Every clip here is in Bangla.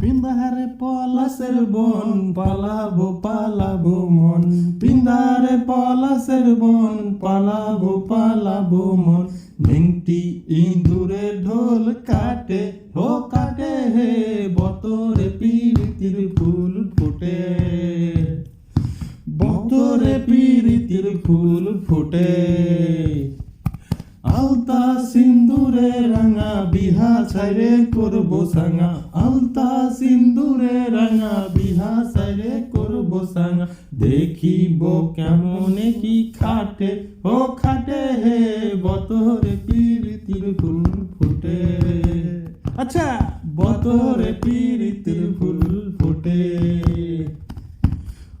পিন্দারে পলাশের বন, পালাবো পালাবো মন। পিন্দারে পলাশের বন, পালাবো পালাবো মন। নেংটি ইঁদুরে ঢোল কাটে ও কাটে হে বতরে পিরিতির ফুল ফুটে। বতরে পিরিতির ফুল ফুটে। আলতা সিন্দুরে রাঙা বিহা ছাইরে করব সাঙা। আলতা সিন্দুরে রাঙা বিহা ছাইরে করব সাঙা। দেখিব কেমনে কি খাটে, ও খাটে হে বতরে পিরিতির ফুল ফুটে। আচ্ছা বতরে পিরিতির ফুল ফুটে।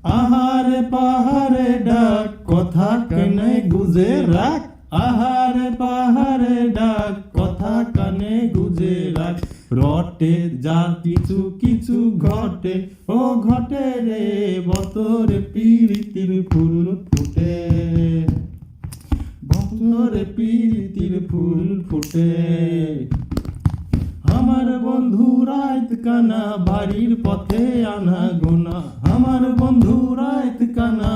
আহারে পাহাড়ে ডাক, কথা কানে গুজে রাখ আহারে পাহাড়ে ডাক, কথা কানে গুজে রাখ রটে যা কিছু কিছু ঘটে, ও ঘটে রে, বতরে পিরিতির ফুল ফুটে। বতরে পিরিতির ফুল ফুটে। আমার বন্ধু রাত কানা, বাড়ির পথে আনা গোনা। আমার বন্ধু রাত কানা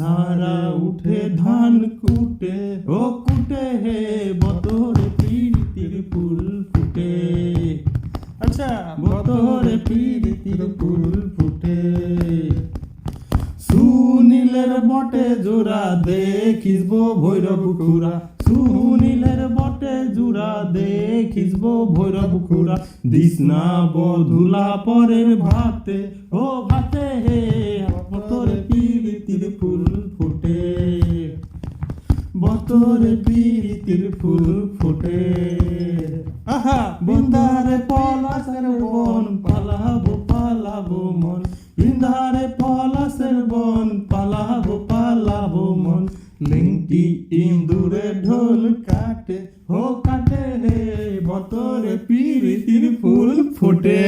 ভিনসারা উঠে ধান কুটে, ও কুটে হে বতরে পিরিতির ফুল ফুটে। আচ্ছা বতরে পিরিতির ফুল ফুটে। সুনীলের বটে জোড়া, দেখিসব ভৈরব খুরা সুনীলের বটে জোড়া, দেখিসব ভৈরব খুরা দিস না বধুলা পরের ভাতে, ও ভাতে হে বতরে পিরিতির ফুল ফুটে। আহা বৃন্দারে পলাশের বন পালাবো পালাবো মন। বৃন্দারে পলাশের বন পালাবো পালাবো মন। লিংটি ইন্দুরে ঢোল কাটে হো কাটে হে বতরে পিরিতির ফুল ফুটে।